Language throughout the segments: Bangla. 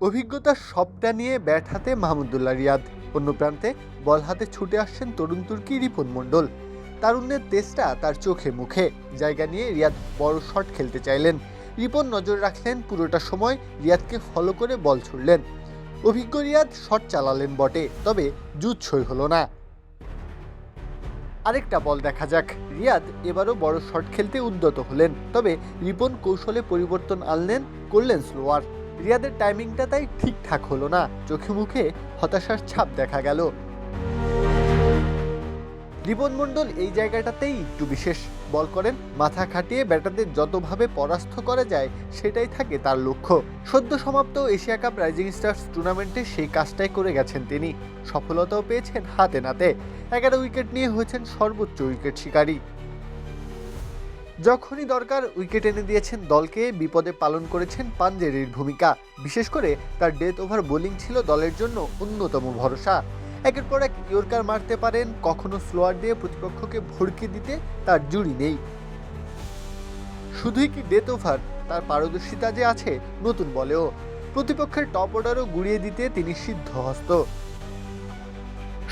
অভিজ্ঞতার সবটা নিয়ে ব্যাট হাতে মাহমুদুল্লাহ রিয়াদ। অন্য প্রান্তে বল হাতে ছুটে আসছেন তরুণ তুর্কি রিপন মণ্ডল। তারুণ্যের তেজটা তার চোখে মুখে। জায়গা নিয়ে রিয়াদ বড় শট খেলতে চাইলেন। রিপন নজর রাখলেন পুরোটা সময় রিয়াদকে ফলো করে বল ছুড়লেন। অভিজ্ঞ রিয়াদ শট চালালেন বটে, তবে জুৎসই হলো না। আরেকটা বল দেখা যাক। রিয়াদ এবারও বড় শট খেলতে উদ্যত হলেন, তবে রিপন কৌশলে পরিবর্তন আনলেন, করলেন স্লোয়ার রিয়াদের টাইমিংটা তাই ঠিকঠাক হলো না। চোখে মুখে হতাশার ছাপ দেখা গেল। রিপন এই জায়গাটাতেই একটু বিশেষ। বল করেন, মাথা খাটিয়ে ব্যাটারদের যতভাবে পরাস্ত করা যায়, সেটাই থাকে তার লক্ষ্য। সদ্য সমাপ্ত এশিয়া কাপ রাইজিং স্টার্স টুর্নামেন্টে সেই কাজটাই করে গেছেন তিনি। সফলতাও পেয়েছেন হাতে নাতে। এগারো উইকেট নিয়ে হয়েছেন সর্বোচ্চ উইকেট শিকারী। যখনই দরকার উইকেট এনে দিয়েছেন দলকে, বিপদে পালন করেছেন পাঞ্জেরির ভূমিকা। বিশেষ করে তার ডেথ ওভার বোলিং ছিল দলের জন্য অন্যতম ভরসা। একের পর এক ইয়র্কার মারতে পারেন, কখনো স্লোয়ার দিয়ে প্রতিপক্ষকে ভড়কে দিতে তার জুড়ি নেই। শুধুই কি ডেথ ওভার, তার পারদর্শিতা যে আছে নতুন বলেও। প্রতিপক্ষের টপ অর্ডারও গুড়িয়ে দিতে তিনি সিদ্ধহস্ত।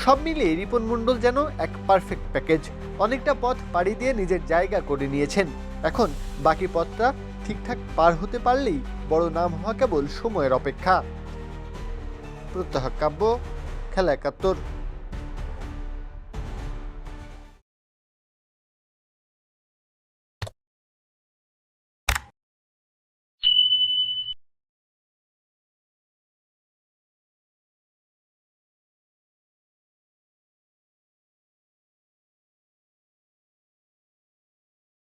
সব মিলিয়ে রিপন মণ্ডল যেন এক পারফেক্ট প্যাকেজ অনেকটা পথ পাড়ি দিয়ে নিজের জায়গা করে নিয়েছেন। এখন বাকি পথটা ঠিকঠাক পার হতে পারলেই বড় নাম হওয়া কেবল সময়ের অপেক্ষা। প্রত্যাহ কাব্য, খেলা একাত্তর।